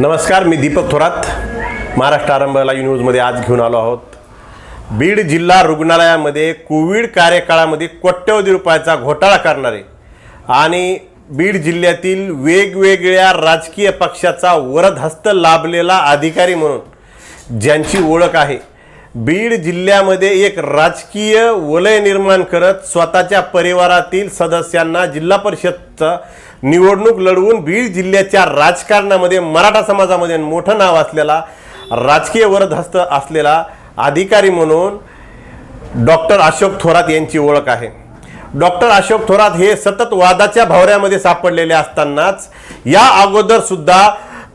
नमस्कार मी दीपक थोरात. महाराष्ट्र आरंभला न्यूजमध्ये आज घेऊन आलो आहोत. बीड जिल्हा रुग्णालयामध्ये कोविड कार्यकाळामध्ये कोट्यवधी रुपयाचा घोटाळा करणारे आणि बीड जिल्ह्यातील वेगवेगळ्या राजकीय पक्षाचा वरदहस्त लाभलेला अधिकारी म्हणून ज्यांची ओळख आहे बीड जिल्ह्यामध्ये एक राजकीय वलय निर्माण करत स्वतःच्या परिवारातील सदस्यांना जिल्हा परिषदचं निवडणूक लढवून बीड जिल्ह्याच्या राजकारणामध्ये मराठा समाजामध्ये मोठं नाव असलेला राजकीय वरदहस्त असलेला अधिकारी म्हणून डॉक्टर अशोक थोरात यांची ओळख आहे. डॉक्टर अशोक थोरात हे सतत वादाच्या भावऱ्यामध्ये सापडलेले असतानाच या अगोदरसुद्धा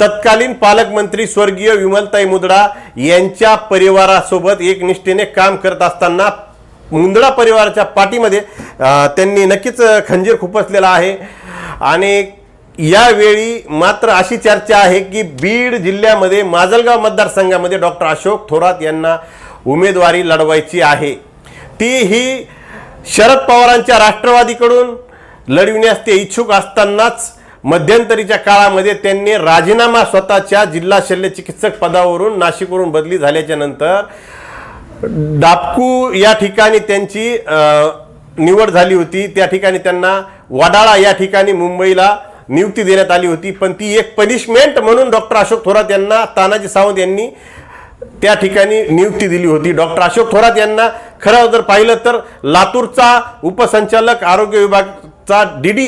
तत्कालीन पालकमंत्री स्वर्गीय विमलताई मुंदडा यांच्या परिवारासोबत एकनिष्ठेने काम करत असताना मुंदडा परिवाराच्या पाठीमध्ये त्यांनी नक्कीच खंजीर खुपसलेला आहे. आणि यावेळी मात्र अशी चर्चा आहे की बीड जिल्ह्यामध्ये माजलगाव मतदारसंघामध्ये डॉक्टर अशोक थोरात यांना उमेदवारी लढवायची आहे. ती ही शरद पवारांच्या राष्ट्रवादीकडून लढविण्यास ते इच्छुक असतानाच मध्यंतरीच्या काळामध्ये त्यांनी राजीनामा स्वतःच्या जिल्हा शल्य चिकित्सक पदावरून नाशिकवरून बदली झाल्याच्यानंतर डापकू या ठिकाणी त्यांची निवड झाली होती. त्या ठिकाणी त्यांना वडाळा या ठिकाणी मुंबईला नियुक्ती देण्यात आली होती. पण ती एक पनिशमेंट म्हणून डॉक्टर अशोक थोरात यांना तानाजी सावंत यांनी त्या ठिकाणी नियुक्ती दिली होती. डॉक्टर अशोक थोरात यांना खरं जर पाहिलं तर लातूरचा उपसंचालक आरोग्य विभागचा डी डी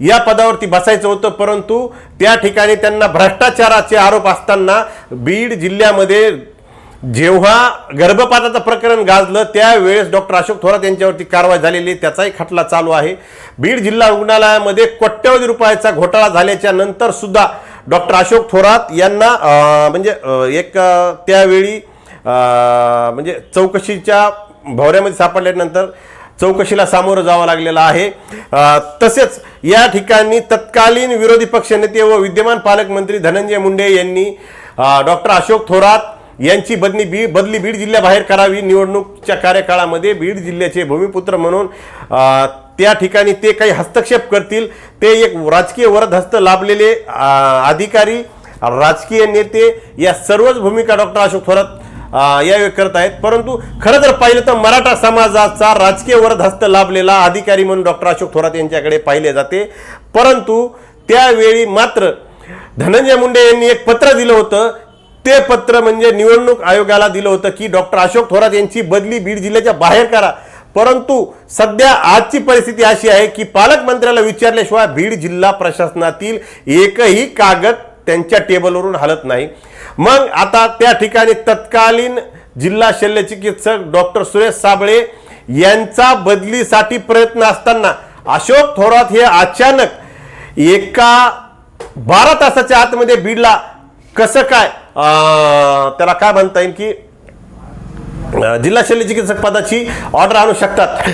या पदावरती बसायचं होतं परंतु त्या ठिकाणी त्यांना भ्रष्टाचाराचे आरोप असताना बीड जिल्ह्यामध्ये जेव्हा गर्भपाताचं प्रकरण गाजलं त्यावेळेस डॉक्टर अशोक थोरात यांच्यावरती कारवाई झालेली आहे. त्याचाही खटला चालू आहे बीड जिल्हा रुग्णालयामध्ये कोट्यवधी रुपयाचा घोटाळा झाल्याच्यानंतर सुद्धा डॉक्टर अशोक थोरात यांना म्हणजे एक त्यावेळी म्हणजे चौकशीच्या भवऱ्यामध्ये सापडल्यानंतर चौकशीला सामोरं जावं लागलेलं आहे तसेच या ठिकाणी तत्कालीन विरोधी पक्षनेते व विद्यमान पालकमंत्री धनंजय मुंडे यांनी डॉक्टर अशोक थोरात यांची बदली बी बदली बीड जिल्ह्याबाहेर करावी निवडणूकच्या कार्यकाळामध्ये. बीड जिल्ह्याचे भूमिपुत्र म्हणून त्या ठिकाणी ते काही हस्तक्षेप करतील. ते एक राजकीय वरदहस्त लाभलेले अधिकारी राजकीय नेते या सर्वच भूमिका डॉक्टर अशोक थोरात अ, यावेळी करत आहेत. परंतु खरं जर पाहिलं तर मराठा समाजाचा राजकीय वरदहस्त लाभलेला अधिकारी म्हणून डॉक्टर अशोक थोरात यांच्याकडे पाहिले जाते. परंतु त्यावेळी मात्र धनंजय मुंडे यांनी एक पत्र दिलं होतं. ते पत्र म्हणजे निवडणूक आयोगाला दिलं होतं की डॉक्टर अशोक थोरात यांची बदली बीड जिल्ह्याच्या बाहेर करा. परंतु सध्या आजची परिस्थिती अशी आहे की पालकमंत्र्याला विचारल्याशिवाय बीड जिल्हा प्रशासनातील एकही कागद त्यांच्या टेबलवरून हलत नाही. मग आता त्या ठिकाणी तत्कालीन जिल्हा शल्यचिकित्सक डॉक्टर सुरेश साबळे यांचा बदलीसाठी प्रयत्न असताना अशोक थोरात हे अचानक एका बारा तासाच्या आतमध्ये बीडला कसं काय त्याला काय म्हणता येईल की जिल्हा शल्य चिकित्सक पदाची ऑर्डर आणू शकतात.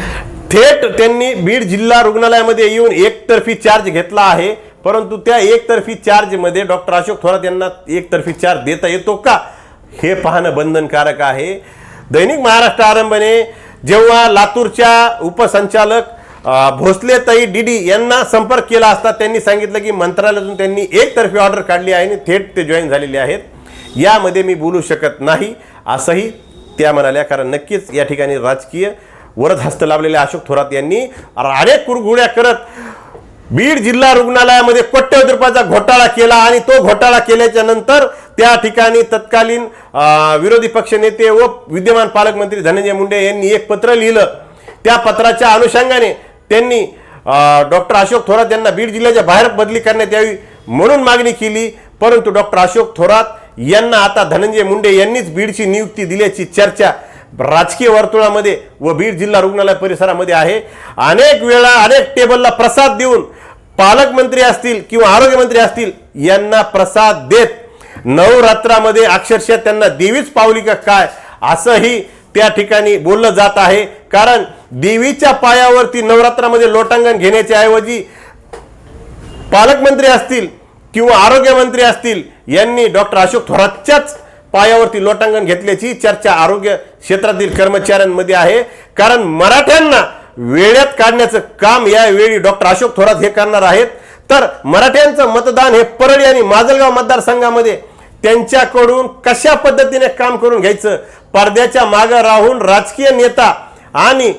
थेट त्यांनी बीड जिल्हा रुग्णालयामध्ये येऊन एकतर्फी चार्ज घेतला आहे. परंतु त्या एकतर्फी चार्जमध्ये डॉक्टर अशोक थोरात यांना एकतर्फी चार्ज देता येतो का? हे पाहणं बंधनकारक आहे. दैनिक महाराष्ट्र आरंभने जेव्हा लातूरच्या उपसंचालक भोसले ताई डीडी यांना संपर्क केला असता त्यांनी सांगितलं की मंत्रालयातून त्यांनी एकतर्फी ऑर्डर काढली आहे आणि थेट ते जॉईन झालेले आहेत. यामध्ये मी बोलू शकत नाही. असंही त्या म्हणाल्या कारण नक्कीच या ठिकाणी राजकीय वरद हस्त लाभलेले अशोक थोरात यांनी अनेक कुरघुड्या करत बीड जिल्हा रुग्णालयामध्ये कोट्यवधी रुपयाचा घोटाळा केला आणि तो घोटाळा केल्याच्यानंतर त्या ठिकाणी तत्कालीन विरोधी विरोधी पक्षनेते व विद्यमान पालकमंत्री धनंजय मुंडे यांनी एक पत्र लिहिलं. त्या पत्राच्या अनुषंगाने त्यांनी डॉक्टर अशोक थोरात यांना बीड जिल्ह्याच्या बाहेर बदली करण्यात यावी म्हणून मागणी केली. परंतु डॉक्टर अशोक थोरात यांना आता धनंजय मुंडे यांनीच बीडची नियुक्ती दिल्याची चर्चा राजकीय वर्तुळामध्ये व बीड जिल्हा रुग्णालय परिसरामध्ये आहे. अनेक वेळा अनेक टेबलला प्रसाद देऊन पालकमंत्री असतील किंवा आरोग्यमंत्री असतील यांना प्रसाद देत नवरात्रामध्ये अक्षरशः त्यांना देवीच पावली का काय असंही त्या ठिकाणी बोललं जात आहे. कारण देवीच्या पायावरती नवरात्रामध्ये लोटांगण घेण्याच्या ऐवजी पालकमंत्री असतील किंवा आरोग्यमंत्री असतील यांनी डॉक्टर अशोक थोरातच्याच पायावरती लोटांगण घेतल्याची चर्चा आरोग्य क्षेत्रातील कर्मचाऱ्यांमध्ये आहे. कारण मराठ्यांना वेळ्यात काढण्याचं काम यावेळी डॉक्टर अशोक थोरात हे करणार आहेत. तर मराठ्यांचं मतदान हे परळी आणि माजलगाव मतदारसंघामध्ये त्यांच्याकडून कशा पद्धतीने काम करून घ्यायचं? पडद्याच्या मागं राहून राजकीय नेता आणि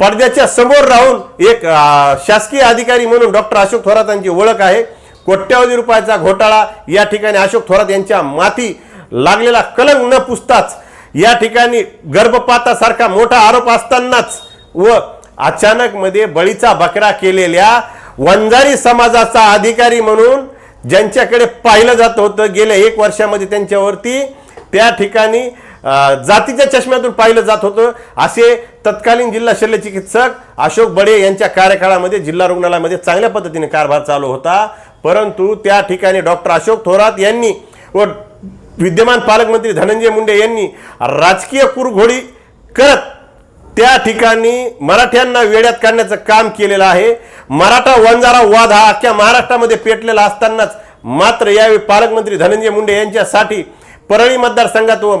पडद्याच्या समोर राहून एक शासकीय अधिकारी म्हणून डॉक्टर अशोक थोरातांची ओळख आहे. कोट्यावधी रुपयाचा घोटाळा या ठिकाणी अशोक थोरात यांच्या माथी लागलेला कलंक न पुसताच या ठिकाणी गर्भपातासारखा मोठा आरोप असतानाच व अचानक मध्ये बळीचा बकरा केलेल्या वंजारी समाजाचा अधिकारी म्हणून ज्यांच्याकडे पाहिलं जात होतं गेल्या एक वर्षामध्ये त्यांच्यावरती त्या ठिकाणी जातीच्या चष्म्यातून पाहिलं जात होतं. असे तत्कालीन जिल्हा शल्यचिकित्सक अशोक बडे यांच्या कार्यकाळामध्ये जिल्हा रुग्णालयामध्ये चांगल्या पद्धतीने कारभार चालू होता. परंतु त्या ठिकाणी डॉक्टर अशोक थोरात यांनी व विद्यमान पालकमंत्री धनंजय मुंडे यांनी राजकीय कुरघोडी करत त्या ठिकाणी मराठ्यांना वेड्यात काढण्याचं काम केलेलं आहे. मराठा वंजारा वाद हा अख्ख्या महाराष्ट्रामध्ये पेटलेला असतानाच मात्र यावेळी पालकमंत्री धनंजय मुंडे यांच्यासाठी परळी मतदारसंघात व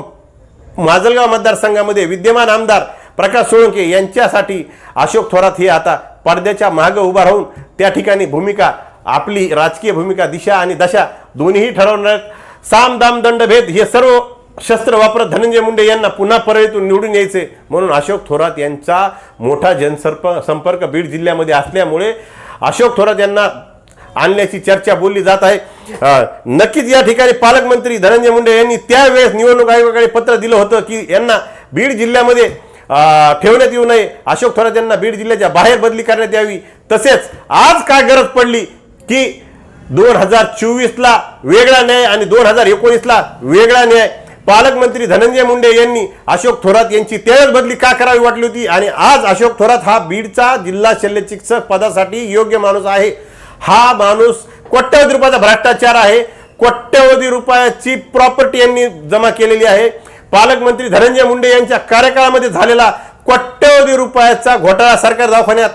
माजलगाव मतदारसंघामध्ये विद्यमान आमदार प्रकाश सोळंके यांच्यासाठी अशोक थोरात हे आता पडद्याच्या मागं उभा राहून त्या ठिकाणी भूमिका आपली राजकीय भूमिका दिशा आणि दशा दोन्हीही ठरवणार साम दाम दंडभेद हे सर्व शस्त्र वापरत धनंजय मुंडे यांना पुन्हा परळीतून निवडून यायचे म्हणून अशोक थोरात यांचा मोठा जनसर्प संपर्क बीड जिल्ह्यामध्ये असल्यामुळे अशोक थोरात यांना आणण्याची चर्चा बोलली जात आहे. नक्कीच या ठिकाणी पालकमंत्री धनंजय मुंडे यांनी त्यावेळेस निवडणूक आयोगाकडे पत्र दिलं होतं की यांना बीड जिल्ह्यामध्ये ठेवण्यात येऊ नये. अशोक थोरात यांना बीड जिल्ह्याच्या बाहेर बदली करण्यात यावी. तसेच आज काय गरज पडली की दोन हजार चोवीसला वेगळा न्याय आणि दोन हजार एकोणीसला वेगळा न्याय. पालकमंत्री धनंजय मुंडे यांनी अशोक थोरात यांची त्यावेळेस बदली का करावी वाटली होती? आणि आज अशोक थोरात हा बीडचा जिल्हा शल्यचिकित्सक पदासाठी योग्य माणूस आहे. हा माणूस कोट्यवधी रुपयाचा भ्रष्टाचार आहे. कोट्यवधी रुपयाची प्रॉपर्टी यांनी जमा केलेली आहे. पालकमंत्री धनंजय मुंडे यांच्या कार्यकाळामध्ये झालेला कोट्यवधी रुपयाचा घोटाळा सरकार दवाखान्यात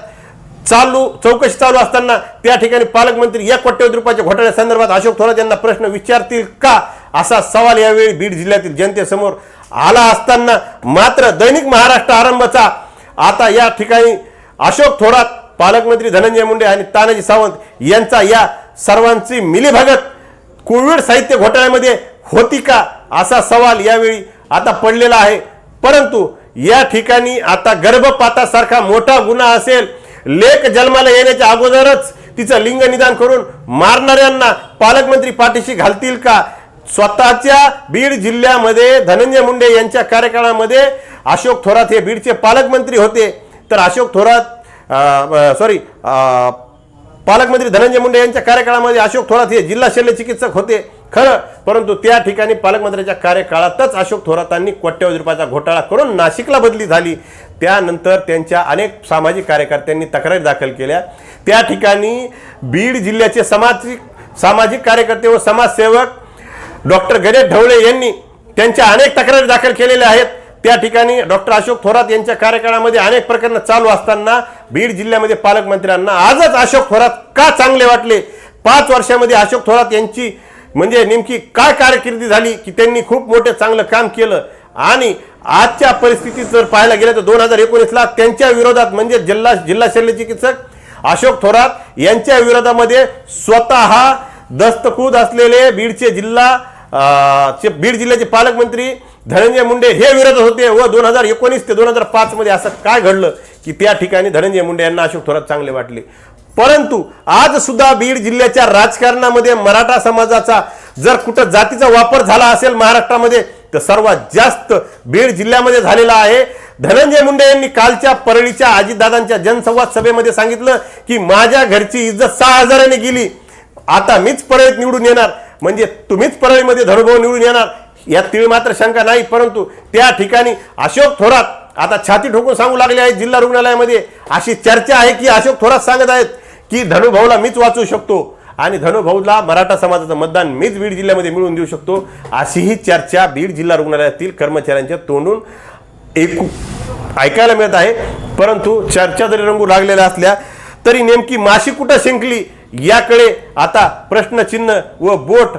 चालू चौकशी चालू असताना त्या ठिकाणी पालकमंत्री या कोट्यवधी रुपयाच्या घोटाळ्यासंदर्भात अशोक थोरात यांना प्रश्न विचारतील का? असा सवाल यावेळी बीड जिल्ह्यातील जनतेसमोर आला असताना मात्र दैनिक महाराष्ट्र आरंभचा आता या ठिकाणी अशोक थोरात पालकमंत्री धनंजय मुंडे आणि तानाजी सावंत यांचा या सर्वांची मिलीभगत कोविड साहित्य घोटाळ्यामध्ये होती का? असा सवाल यावेळी आता पडलेला आहे. परंतु या ठिकाणी आता गर्भपातासारखा मोठा गुन्हा असेल लेख जन्माला येण्याच्या अगोदरच तिचं लिंग निदान करून मारणाऱ्यांना पालकमंत्री पाठीशी घालतील का? स्वतःच्या बीड जिल्ह्यामध्ये धनंजय मुंडे यांच्या कार्यकाळामध्ये अशोक थोरात हे बीडचे पालकमंत्री होते. तर अशोक थोरात सॉरी पालकमंत्री धनंजय मुंडे यांच्या कार्यकाळामध्ये अशोक थोरात हे जिल्हा शल्य चिकित्सक होते. खरं परंतु त्या ठिकाणी पालकमंत्र्यांच्या कार्यकाळातच अशोक थोरातांनी कोट्यवधी रुपयाचा घोटाळा करून नाशिकला बदली झाली. त्यानंतर त्यांच्या अनेक सामाजिक कार्यकर्त्यांनी तक्रारी दाखल केल्या. त्या ठिकाणी बीड जिल्ह्याचे सामाजिक सामाजिक कार्यकर्ते व समाजसेवक डॉक्टर गणेश ढवळे यांनी त्यांच्या अनेक तक्रारी दाखल केलेल्या आहेत. त्या ठिकाणी डॉक्टर अशोक थोरात यांच्या कार्यकाळामध्ये अनेक प्रकरणं चालू असताना बीड जिल्ह्यामध्ये पालकमंत्र्यांना आजच अशोक थोरात का चांगले वाटले? पाच वर्षामध्ये अशोक थोरात यांची म्हणजे नेमकी काय कारकिर्दी झाली की त्यांनी खूप मोठे चांगलं काम केलं? आणि आजच्या परिस्थितीत जर पाहायला गेलं तर दोन हजार एकोणीसला त्यांच्या विरोधात म्हणजे जिल्हा जिल्हा शल्य चिकित्सक अशोक थोरात यांच्या विरोधामध्ये स्वतः दस्तखूद असलेले बीडचे जिल्हा चे बीड जिल्ह्याचे पालकमंत्री धनंजय मुंडे हे विरोधात होते व दोन हजार एकोणीस ते दोन हजार पाच मध्ये असं काय घडलं की त्या ठिकाणी धनंजय मुंडे यांना अशोक थोरात चांगले वाटले. परंतु आज सुद्धा बीड जिल्ह्याच्या राजकारणामध्ये मराठा समाजाचा जर कुठं जातीचा वापर झाला असेल महाराष्ट्रामध्ये तर सर्वात जास्त बीड जिल्ह्यामध्ये झालेला आहे. धनंजय मुंडे यांनी कालच्या परळीच्या आजीदादांच्या जनसंवाद सभेमध्ये सांगितलं की माझ्या घरची इज्जत सहा हजाराने गेली. आता मीच परळीत निवडून येणार. म्हणजे तुम्हीच परळीमध्ये धनुभाऊ निवडून येणार. यात तिळ मात्र शंका नाही परंतु त्या ठिकाणी अशोक थोरात आता छाती ठोकून सांगू लागले आहेत जिल्हा रुग्णालयामध्ये. अशी चर्चा आहे की अशोक थोरात सांगत आहेत की धनुभाऊला मीच वाचू शकतो आणि धनुभाऊला मराठा समाजाचं मतदान मीच बीड जिल्ह्यामध्ये मिळवून देऊ शकतो. अशीही चर्चा बीड जिल्हा रुग्णालयातील कर्मचाऱ्यांच्या तोंडून एकू ऐकायला मिळत आहे. परंतु चर्चा जरी रंगू लागलेल्या असल्या तरी नेमकी माशी कुठं शिंकली? याकडे आता प्रश्नचिन्ह व बोट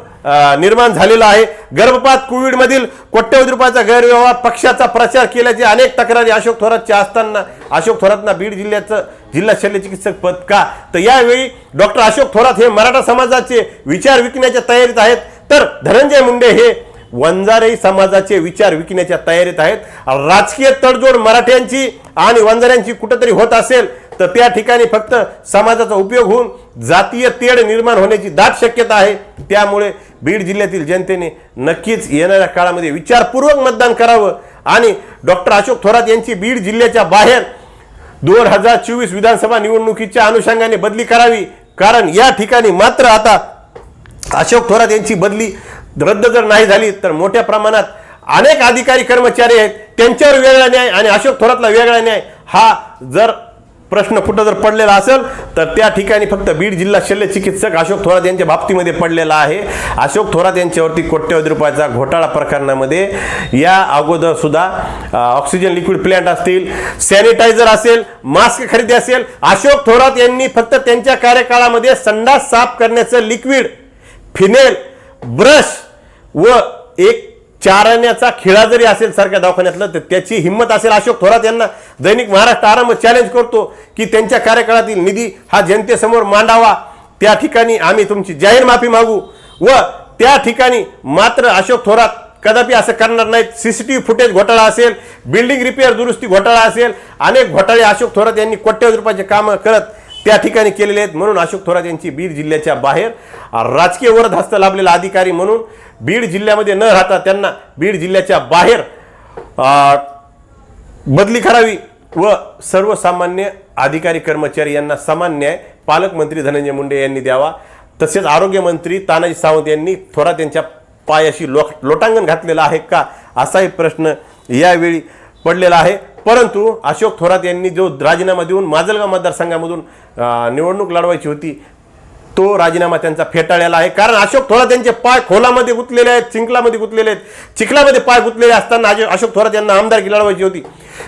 निर्माण झालेला आहे. गर्भपात कोविडमधील कोट्यवधी रुपयाचा गैरव्यवहार पक्षाचा प्रचार केल्याचे अनेक तक्रारी अशोक थोरातच्या असताना अशोक थोरातना बीड जिल्ह्याचं जिल्हा शल्य चिकित्सक पद का? तर यावेळी डॉक्टर अशोक थोरात हे मराठा समाजाचे विचार विकण्याच्या तयारीत आहेत. तर धनंजय मुंडे हे वंजारे समाजाचे विचार विकण्याच्या तयारीत आहेत. राजकीय तडजोड मराठ्यांची आणि वंजाऱ्यांची कुठंतरी होत असेल तर त्या ठिकाणी फक्त समाजाचा उपयोग होऊन जातीय तेढ निर्माण होण्याची दाट शक्यता आहे. त्यामुळे बीड जिल्ह्यातील जनतेने नक्कीच येणाऱ्या काळामध्ये विचारपूर्वक मतदान करावं आणि डॉक्टर अशोक थोरात यांची बीड जिल्ह्याच्या बाहेर दोन हजार चोवीस विधानसभा निवडणुकीच्या अनुषंगाने बदली करावी. कारण या ठिकाणी मात्र आता अशोक थोरात यांची बदली रद्द जर नाही झाली तर मोठ्या प्रमाणात अनेक अधिकारी कर्मचारी आहेत. त्यांच्यावर वेगळा न्याय आणि अशोक थोरातला वेगळा न्याय हा जर प्रश्न कुठं जर पडलेला असेल तर त्या ठिकाणी फक्त बीड जिल्हा शल्य चिकित्सक अशोक थोरात यांच्या बाबतीमध्ये पडलेला आहे. अशोक थोरात यांच्यावरती कोट्यवधी रुपयाचा घोटाळा प्रकरणामध्ये या अगोदर सुद्धा ऑक्सिजन लिक्विड प्लांट असतील सॅनिटायझर असेल मास्क खरेदी असेल अशोक थोरात यांनी फक्त त्यांच्या कार्यकाळामध्ये संडास साफ करण्याचं लिक्विड फिनेल ब्रश व एक चारण्याचा खिळा जरी असेल सारख्या दवाखान्यातलं तर त्याची हिंमत असेल अशोक थोरात यांना. दैनिक महाराष्ट्र आराम चॅलेंज करतो की त्यांच्या कार्यकाळातील निधी हा जनतेसमोर मांडावा. त्या ठिकाणी आम्ही तुमची जाहीर माफी मागू. व त्या ठिकाणी मात्र अशोक थोरात कदापि असं करणार नाहीत. सीसीटीव्ही फुटेज घोटाळा असेल बिल्डिंग रिपेअर दुरुस्ती घोटाळा असेल अनेक घोटाळे अशोक थोरात यांनी कोट्यवधी रुपयाचे कामं करत त्या ठिकाणी केलेले आहेत म्हणून अशोक थोरात यांची बीड जिल्ह्याच्या बाहेर. राजकीय वरद हस्त लाभलेला अधिकारी म्हणून बीड जिल्ह्यामध्ये न राहता त्यांना बीड जिल्ह्याच्या बाहेर बदली करावी व सर्वसामान्य अधिकारी कर्मचारी यांना समान न्याय पालकमंत्री धनंजय मुंडे यांनी द्यावा. तसेच आरोग्यमंत्री तानाजी सावंत यांनी थोरात यांच्या पायाशी लो लोटांगण घातलेलं आहे का असाही प्रश्न यावेळी पडलेला आहे. परंतु अशोक थोरात यांनी जो राजीनामा देऊन माजलगाव मतदारसंघामधून निवडणूक लढवायची होती तो राजीनामा त्यांचा फेटाळलेला आहे. कारण अशोक थोरात यांचे पाय खोलामध्ये गुतलेले आहेत चिंकलामध्ये गुंतलेले आहेत. चिखलामध्ये पाय गुतलेले असताना अजय- अशोक थोरात यांना आमदारकी लढवायची होती.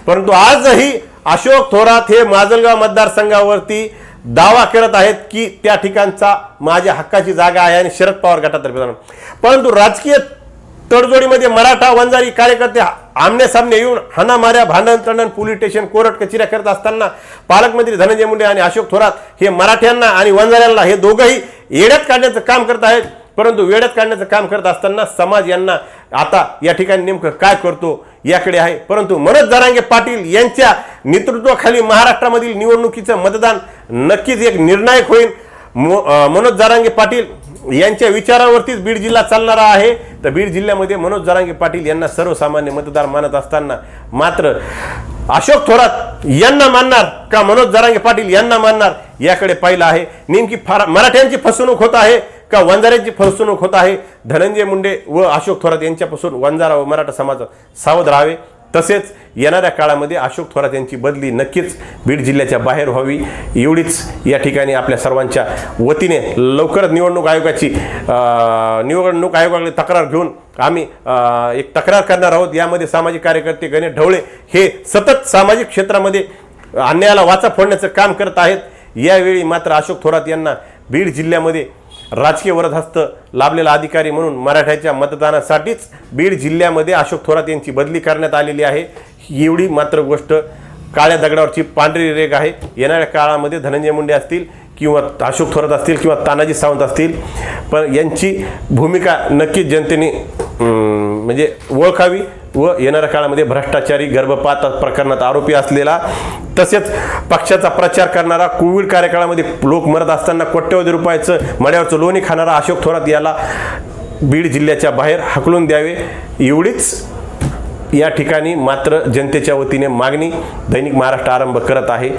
परंतु आजही अशोक थोरात हे माजलगाव मतदारसंघावरती दावा करत आहेत की त्या ठिकाणचा माझ्या हक्काची जागा आहे आणि शरद पवार गटातर्फे जाणार. परंतु राजकीय तडजोडीमध्ये मराठा वंजारी कार्यकर्ते आमने सामने येऊन हाणामाऱ्या भांडण तंडण पोलीस स्टेशन कोर्ट कचेऱ्या करत असताना पालकमंत्री धनंजय मुंडे आणि अशोक थोरात हे मराठ्यांना आणि वंजाऱ्यांना हे दोघंही येड्यात काढण्याचं काम करत आहेत. परंतु वेड्यात काढण्याचं काम करत असताना समाज यांना आता या ठिकाणी नेमकं काय करतो याकडे आहे. परंतु मनोज जरांगे पाटील यांच्या नेतृत्वाखाली महाराष्ट्रामधील निवडणुकीचं मतदान नक्कीच एक निर्णायक होईल. मो- मनोज जरांगे पाटील यांच्या विचारावरतीच बीड जिल्हा चालणारा आहे. तर बीड जिल्ह्यामध्ये मनोज जरांगे पाटील यांना सर्वसामान्य मतदार मानत असताना मात्र अशोक थोरात यांना मानणार का मनोज जरांगे पाटील यांना मानणार याकडे पाहिलं आहे. नेमकी फार मराठ्यांची फसवणूक होत आहे का वंजाऱ्यांची फसवणूक होत आहे? धनंजय मुंडे व अशोक थोरात यांच्यापासून वंजारा व मराठा समाज सावध राहावे. तसेच येणाऱ्या काळामध्ये अशोक थोरात यांची बदली नक्कीच बीड जिल्ह्याच्या बाहेर व्हावी. एवढीच या ठिकाणी आपल्या सर्वांच्या वतीने लवकरच निवडणूक आयोगाची निवडणूक आयोगाकडे तक्रार घेऊन आम्ही एक तक्रार करणार आहोत. यामध्ये सामाजिक कार्यकर्ते गणेश ढवळे हे सतत सामाजिक क्षेत्रामध्ये अन्यायाला वाचा फोडण्याचं काम करत आहेत. यावेळी मात्र अशोक थोरात यांना बीड जिल्ह्यामध्ये राजकीय वरदहस्त लाभलेला अधिकारी म्हणून मराठ्याच्या मतदानासाठीच बीड जिल्ह्यामध्ये अशोक थोरात यांची बदली करण्यात आलेली आहे. एवढी मात्र गोष्ट काळ्या दगडावरची पांढरी रेग आहे. येणाऱ्या काळामध्ये धनंजय मुंडे असतील किंवा अशोक थोरात असतील किंवा तानाजी सावंत असतील पण यांची भूमिका नक्कीच जनतेने म्हणजे ओळखावी. व येणाऱ्या काळामध्ये भ्रष्टाचारी गर्भपात प्रकरणात आरोपी असलेला तसेच पक्षाचा प्रचार करणारा कोविड कार्यकाळामध्ये लोक मरत असताना कोट्यवधी रुपयाचं मड्यावरचं लोणी खाणारा अशोक थोरात याला बीड जिल्ह्याच्या बाहेर हकलून द्यावे. एवढीच या ठिकाणी मात्र जनतेच्या वतीने मागणी दैनिक महाराष्ट्र आरंभ करत आहे.